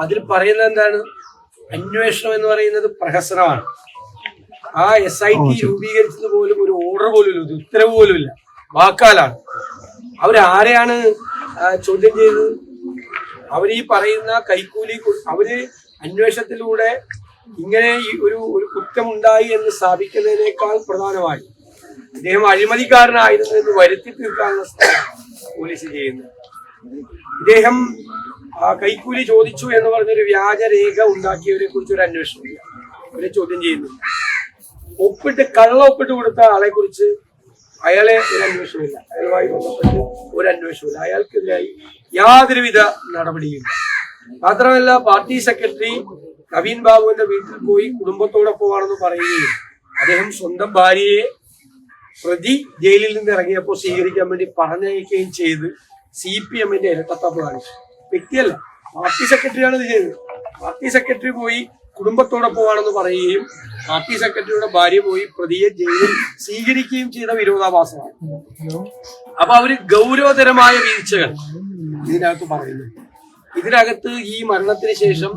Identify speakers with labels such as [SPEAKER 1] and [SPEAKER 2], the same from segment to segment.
[SPEAKER 1] അതിൽ പറയുന്നത് എന്താണ്? അന്വേഷണം എന്ന് പറയുന്നത് പ്രഹസനമാണ്. ആ എസ് ഐ ടി രൂപീകരിച്ചത് പോലും ഒരു ഓർഡർ പോലും ഇല്ല ഒരു ഉത്തരവ് പോലും ഇല്ല വാക്കാലാണ് അവരാരെയാണ് ചോദ്യം ചെയ്തത്? അവർ ഈ പറയുന്ന കൈക്കൂലി അവർ അന്വേഷണത്തിലൂടെ ഇങ്ങനെ ഈ ഒരു ഒരു കുറ്റമുണ്ടായി എന്ന് സ്ഥാപിക്കുന്നതിനേക്കാൾ പ്രധാനമായി ഇദ്ദേഹം അഴിമതിക്കാരനായിരുന്നു എന്ന് വരുത്തി തീർക്കാനുള്ള പോലീസ് ചെയ്യുന്നത് ഇദ്ദേഹം കൈക്കൂലി ചോദിച്ചു എന്ന് പറഞ്ഞൊരു വ്യാജരേഖ ഉണ്ടാക്കിയവരെ കുറിച്ച് ഒരു അന്വേഷണമില്ല അവരെ ചോദ്യം ചെയ്യുന്നു. ഒപ്പിട്ട് കള്ള ഒപ്പിട്ട് കൊടുത്ത ആളെ കുറിച്ച് അയാളെ ഒരു അന്വേഷണമില്ല. അയാളുമായി ബന്ധപ്പെട്ട് ഒരു അന്വേഷണമില്ല. അയാൾക്കെതിരായി യാതൊരുവിധ നടപടിയില്ല മാത്രമല്ല പാർട്ടി സെക്രട്ടറി നവീൻ ബാബുവിന്റെ വീട്ടിൽ പോയി കുടുംബത്തോടൊപ്പമാണെന്ന് പറയുകയും അദ്ദേഹം സ്വന്തം ഭാര്യയെ പ്രതി ജയിലിൽ നിന്ന് ഇറങ്ങിയപ്പോൾ സ്വീകരിക്കാൻ വേണ്ടി പറഞ്ഞയക്കുകയും ചെയ്ത് സി പി എമ്മിന്റെ ഇരട്ടത്തപ്പ് കാണിച്ചു. വ്യക്തിയല്ല. പാർട്ടി സെക്രട്ടറിയാണ് ഇത് ചെയ്തത്. പാർട്ടി സെക്രട്ടറി പോയി കുടുംബത്തോടൊപ്പമാണെന്ന് പറയുകയും പാർട്ടി സെക്രട്ടറിയുടെ ഭാര്യ പോയി പ്രതിയെ ജയിലിൽ സ്വീകരിക്കുകയും ചെയ്ത വിരോധാഭാസമാണ്. അപ്പൊ അവർ ഗൗരവതരമായ വീഴ്ചകൾ ഇതിനകത്ത് പറയുന്നു. ഇതിനകത്ത് ഈ മരണത്തിന് ശേഷം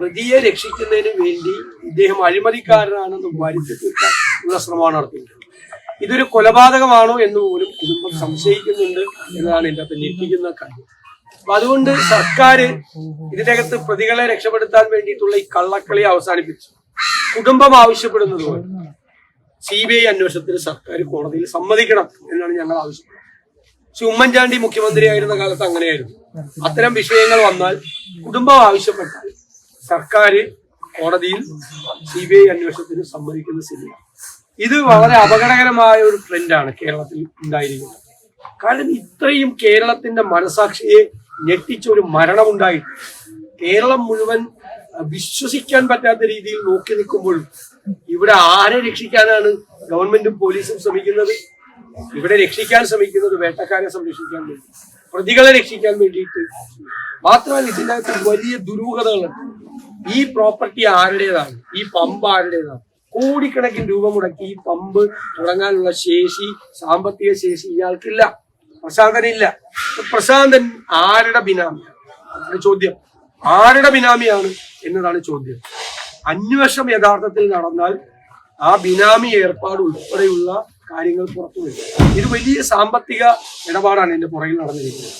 [SPEAKER 1] പ്രതിയെ രക്ഷിക്കുന്നതിന് വേണ്ടി ഇദ്ദേഹം അഴിമതിക്കാരനാണെന്ന് വരുത്തി തീർക്കാൻ ശ്രമമാണ് നടത്തിയത് ഇതൊരു കൊലപാതകമാണോ എന്ന് പോലും കുടുംബം സംശയിക്കുന്നുണ്ട് എന്നതാണ് എന്റെ അത് ഞെട്ടിക്കുന്ന കാര്യം. അപ്പൊ അതുകൊണ്ട് സർക്കാർ ഇതിനകത്ത് പ്രതികളെ രക്ഷപ്പെടുത്താൻ വേണ്ടിയിട്ടുള്ള ഈ കള്ളക്കളി അവസാനിപ്പിച്ചു. കുടുംബം ആവശ്യപ്പെടുന്നത് പോലെ സി ബി ഐ അന്വേഷണത്തിന് സർക്കാർ കോടതിയിൽ സമ്മതിക്കണം എന്നാണ് ഞങ്ങൾ ആവശ്യപ്പെടുന്നത്. പക്ഷെ ഉമ്മൻചാണ്ടി മുഖ്യമന്ത്രിയായിരുന്ന കാലത്ത് അങ്ങനെയായിരുന്നു. അത്തരം വിഷയങ്ങൾ വന്നാൽ കുടുംബം ആവശ്യപ്പെട്ടാൽ സർക്കാർ കോടതിയിൽ സി ബി ഐ അന്വേഷണത്തിന് സമ്മതിക്കുന്ന സ്ഥിതിയാണ്. ഇത് വളരെ അപകടകരമായ ഒരു ട്രെൻഡാണ് കേരളത്തിൽ ഉണ്ടായിരിക്കുന്നത്. കാരണം ഇത്രയും കേരളത്തിന്റെ മനസാക്ഷിയെ ഞെട്ടിച്ച ഒരു മരണമുണ്ടായി. കേരളം മുഴുവൻ വിശ്വസിക്കാൻ പറ്റാത്ത രീതിയിൽ നോക്കി നിൽക്കുമ്പോൾ ഇവിടെ ആരെ രക്ഷിക്കാനാണ് ഗവൺമെന്റും പോലീസും ശ്രമിക്കുന്നത്? ഇവിടെ രക്ഷിക്കാൻ ശ്രമിക്കുന്നത് വേട്ടക്കാരെ സംരക്ഷിക്കാൻ വേണ്ടി പ്രതികളെ രക്ഷിക്കാൻ വേണ്ടിയിട്ട് മാത്രമല്ല ഇതിനകത്ത് വലിയ ദുരൂഹതകളുണ്ട് ഈ പ്രോപ്പർട്ടി ആരുടേതാണ്? ഈ പമ്പ് ആരുടേതാണ്? കോടിക്കണക്കിന് രൂപ മുടക്കി ഈ പമ്പ് തുടങ്ങാനുള്ള ശേഷി സാമ്പത്തിക ശേഷി ഇയാൾക്കില്ല. പ്രശാന്തനില്ല. പ്രശാന്തൻ ആരുടെ ബിനാമിയാണ് ചോദ്യം. ആരുടെ ബിനാമിയാണ് എന്നതാണ് ചോദ്യം. അന്വേഷണം യഥാർത്ഥത്തിൽ നടന്നാൽ ആ ബിനാമി ഏർപ്പാട് ഉൾപ്പെടെയുള്ള കാര്യങ്ങൾ പുറത്തു വരും. ഇത് വലിയ സാമ്പത്തിക ഇടപാടാണ് എന്റെ പുറകിൽ നടന്നിരിക്കുന്നത്.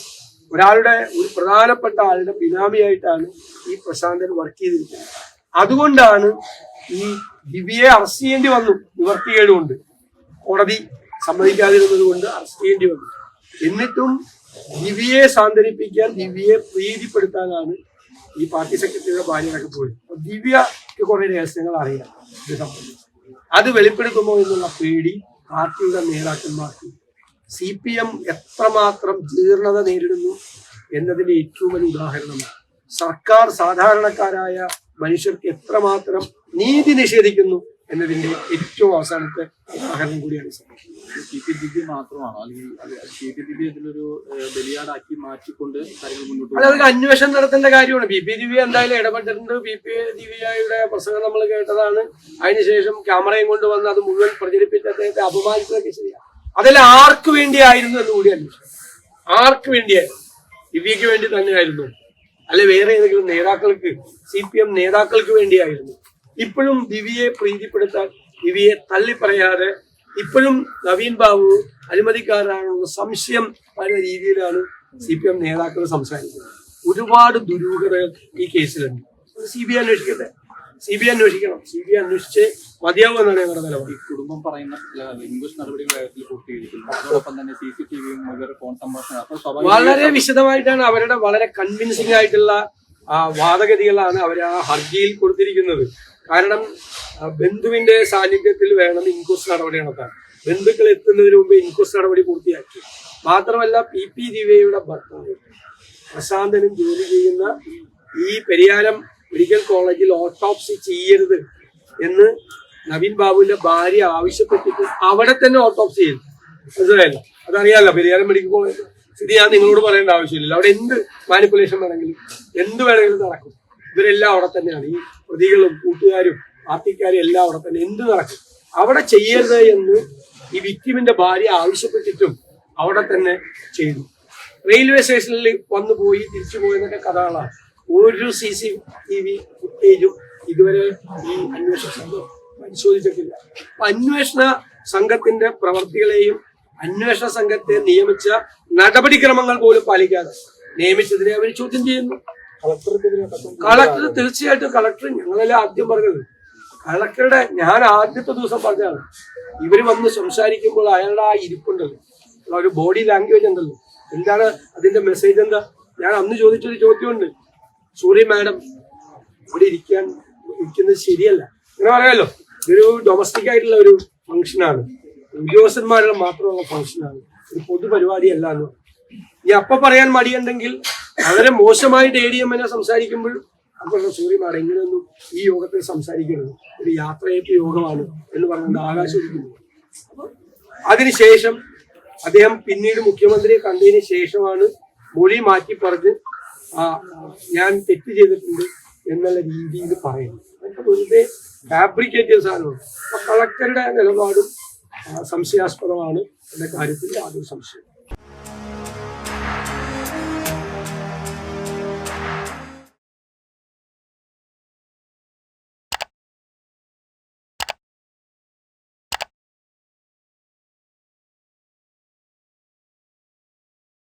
[SPEAKER 1] ഒരാളുടെ ഒരു പ്രധാനപ്പെട്ട ആളുടെ ബിനാമിയായിട്ടാണ് ഈ പ്രശാന്തൻ വർക്ക് ചെയ്തിരിക്കുന്നത്. അതുകൊണ്ടാണ് ഈ ദിവ്യയെ അറസ്റ്റ് ചെയ്യേണ്ടി വന്നു. നിവർത്തികേട് കൊണ്ട് കോടതി സമ്മതിക്കാതിരുന്നത് കൊണ്ട് അറസ്റ്റ് ചെയ്യേണ്ടി വന്നു. എന്നിട്ടും ദിവ്യയെ സാന്ത്വനിപ്പിക്കാൻ ദിവ്യയെ പ്രീതിപ്പെടുത്താനാണ് ഈ പാർട്ടി സെക്രട്ടറിയുടെ ഭാര്യയൊക്കെ പോയത്. ദിവ്യക്ക് കുറെ രഹസ്യങ്ങൾ അറിയാം അത് വെളിപ്പെടുത്തുമോ എന്നുള്ള പേടി പാർട്ടിയുടെ നേതാക്കന്മാർക്ക്. സി പി എം എത്രമാത്രം ജീർണത നേരിടുന്നു എന്നതിന്റെ ഏറ്റവും വലിയ ഉദാഹരണമാണ്. സർക്കാർ സാധാരണക്കാരായ മനുഷ്യർക്ക് എത്രമാത്രം നീതി നിഷേധിക്കുന്നു എന്നതിന്റെ ഏറ്റവും അവസാനത്തെ ഉദാഹരണം കൂടിയാണ് അതൊരു അന്വേഷണം നടത്തേണ്ട കാര്യമാണ്. ബി പി ദിവ്യ എന്തായാലും ഇടപെട്ടിട്ടുണ്ട്. ബി പി ദിവ്യയുടെ പ്രസംഗം നമ്മൾ കേട്ടതാണ്. അതിനുശേഷം ക്യാമറയും കൊണ്ട് വന്ന് അത് മുഴുവൻ പ്രചരിപ്പിച്ച് അദ്ദേഹത്തെ അപമാനിച്ചതൊക്കെ ശരിയാണ് അതെല്ലാം ആർക്ക് വേണ്ടിയായിരുന്നു എന്ന് കൂടി അന്വേഷണം ആർക്ക് വേണ്ടിയായിരുന്നു? ദിവ്യക്ക് വേണ്ടി തന്നെയായിരുന്നു. അല്ലെ വേറെ ഏതെങ്കിലും നേതാക്കൾക്ക് സി പി എം നേതാക്കൾക്ക് വേണ്ടിയായിരുന്നു. ഇപ്പോഴും ദിവിയെ പ്രീതിപ്പെടുത്താൻ ദിവ്യയെ തള്ളിപ്പറയാതെ ഇപ്പോഴും നവീൻ ബാബു അനുമതിക്കാരാണെന്ന സംശയം പല രീതിയിലാണ് സി പി എം നേതാക്കൾ സംസാരിക്കുന്നത്. ഒരുപാട് ദുരൂഹതകൾ ഈ കേസിലുണ്ട്. സി ബി ഐ അന്വേഷിക്കട്ടെ. സി ബി ഐ അന്വേഷിക്കണം. സി ബി ഐ അന്വേഷിച്ച് മതിയാവും എന്നാണ് ഞങ്ങളുടെ നിലപാട്.
[SPEAKER 2] ഈ കുടുംബം പറയുന്ന ഇൻക്വസ്റ്റ് നടപടികൾ വേഗത്തിൽ പൂർത്തീകരിക്കുന്നു അതോടൊപ്പം തന്നെ സി സി ടി വിയും ഫോൺ സംഭാഷണം. അപ്പോൾ
[SPEAKER 1] വളരെ വിശദമായിട്ടാണ് അവരുടെ വളരെ കൺവിൻസിംഗ് ആയിട്ടുള്ള വാദഗതികളാണ് അവർ ആ ഹർജിയിൽ കൊടുത്തിരിക്കുന്നത്. കാരണം ബന്ധുവിന്റെ സാന്നിധ്യത്തിൽ വേണം ഇൻക്വസ്റ്റ് നടപടി നടത്താൻ ബന്ധുക്കൾ എത്തുന്നതിന് മുമ്പ് ഇൻക്വസ്റ്റ് നടപടി പൂർത്തിയാക്കി. മാത്രമല്ല പി പി ദിവ്യയുടെ ഭർത്താവ് പ്രശാന്തനും ജോലി ചെയ്യുന്ന ഈ പെരിയാരം മെഡിക്കൽ കോളേജിൽ ഓട്ടോപ്സി ചെയ്യരുത് എന്ന് നവീൻ ബാബുവിന്റെ ഭാര്യ ആവശ്യപ്പെട്ടിട്ട് അവിടെ തന്നെ ഓട്ടോപ്സി ചെയ്തു. മനസ്സിലായല്ലോ? അതറിയാലോ പെരിയാരം മെഡിക്കൽ കോളേജ് സ്ഥിതി ഞാൻ നിങ്ങളോട് പറയേണ്ട ആവശ്യമില്ല അവിടെ എന്ത് മാനിപ്പുലേഷൻ വേണമെങ്കിലും എന്ത് വേണമെങ്കിലും നടക്കും. ഇവരെല്ലാം അവിടെ തന്നെയാണ്. ഈ പ്രതികളും കൂട്ടുകാരും പാർട്ടിക്കാരും എല്ലാം അവിടെ തന്നെ എന്ത് നടക്കും? അവിടെ ചെയ്യരുത് എന്ന് ഈ വിക്ടിമിന്റെ ഭാര്യ ആവശ്യപ്പെട്ടിട്ടും അവിടെ തന്നെ ചെയ്തു. റെയിൽവേ സ്റ്റേഷനിൽ വന്നു പോയി തിരിച്ചു പോയി കഥകളാണ്. ഒരു സി സി ടി വി ഫുട്ടേജും ഇതുവരെ ഈ അന്വേഷണ സംഘം പരിശോധിച്ചിട്ടില്ല. അപ്പൊ അന്വേഷണ സംഘത്തിന്റെ പ്രവർത്തികളെയും അന്വേഷണ സംഘത്തെ നിയമിച്ച നടപടിക്രമങ്ങൾ പോലും പാലിക്കാതെ നിയമിച്ചതിനെ അവർ ചോദ്യം ചെയ്യുന്നു. കളക്ടർ തീർച്ചയായിട്ടും കളക്ടർ ഞങ്ങളെല്ലാം ആദ്യം പറഞ്ഞത്. കളക്ടറുടെ ഞാൻ ആദ്യത്തെ ദിവസം പറഞ്ഞതാണ്. ഇവർ വന്ന് സംസാരിക്കുമ്പോൾ അയാളുടെ ആ ഇരിപ്പുണ്ടല്ലോ. ഒരു ബോഡി ലാംഗ്വേജ് ഉണ്ടല്ലോ. എന്താണ് അതിന്റെ മെസ്സേജ് എന്താ? ഞാൻ അന്ന് ചോദിച്ചൊരു ചോദ്യമുണ്ട്. സോറി മാഡം ഇവിടെ ഇരിക്കാൻ ഇരിക്കുന്നത് ശരിയല്ല. അങ്ങനെ പറയാമല്ലോ ഇതൊരു ഡൊമസ്റ്റിക് ആയിട്ടുള്ള ഒരു ഫംഗ്ഷനാണ് ഉദ്യോഗസ്ഥന്മാരുടെ മാത്രമുള്ള ഫംഗ്ഷനാണ് ഒരു പൊതുപരിപാടിയല്ല എന്ന്. ഇനി അപ്പൊ പറയാൻ മടിയുണ്ടെങ്കിൽ വളരെ മോശമായിട്ട് എ ഡി എമ്മിനെ സംസാരിക്കുമ്പോൾ അപ്പോൾ സോറി മാഡം ഇങ്ങനെയൊന്നും ഈ യോഗത്തിൽ സംസാരിക്കരുത്. ഒരു യാത്രയേറ്റ യോഗമാണ് എന്ന് പറഞ്ഞുകൊണ്ട് ആകാശം അതിനുശേഷം അദ്ദേഹം പിന്നീട് മുഖ്യമന്ത്രിയെ കണ്ടതിന് ശേഷമാണ് മൊഴി മാറ്റി പറഞ്ഞ് ഞാൻ തെറ്റ് ചെയ്തിട്ടുണ്ട് എന്നുള്ള രീതിയിൽ പറയുന്നു വെറുതെ ഫാബ്രിക്കേറ്റ് ചെയ്ത സാധനമാണ്. അപ്പൊ കളക്ടറുടെ നിലപാടും സംശയാസ്പദമാണ് എന്ന കാര്യത്തിൽ യാതൊരു സംശയം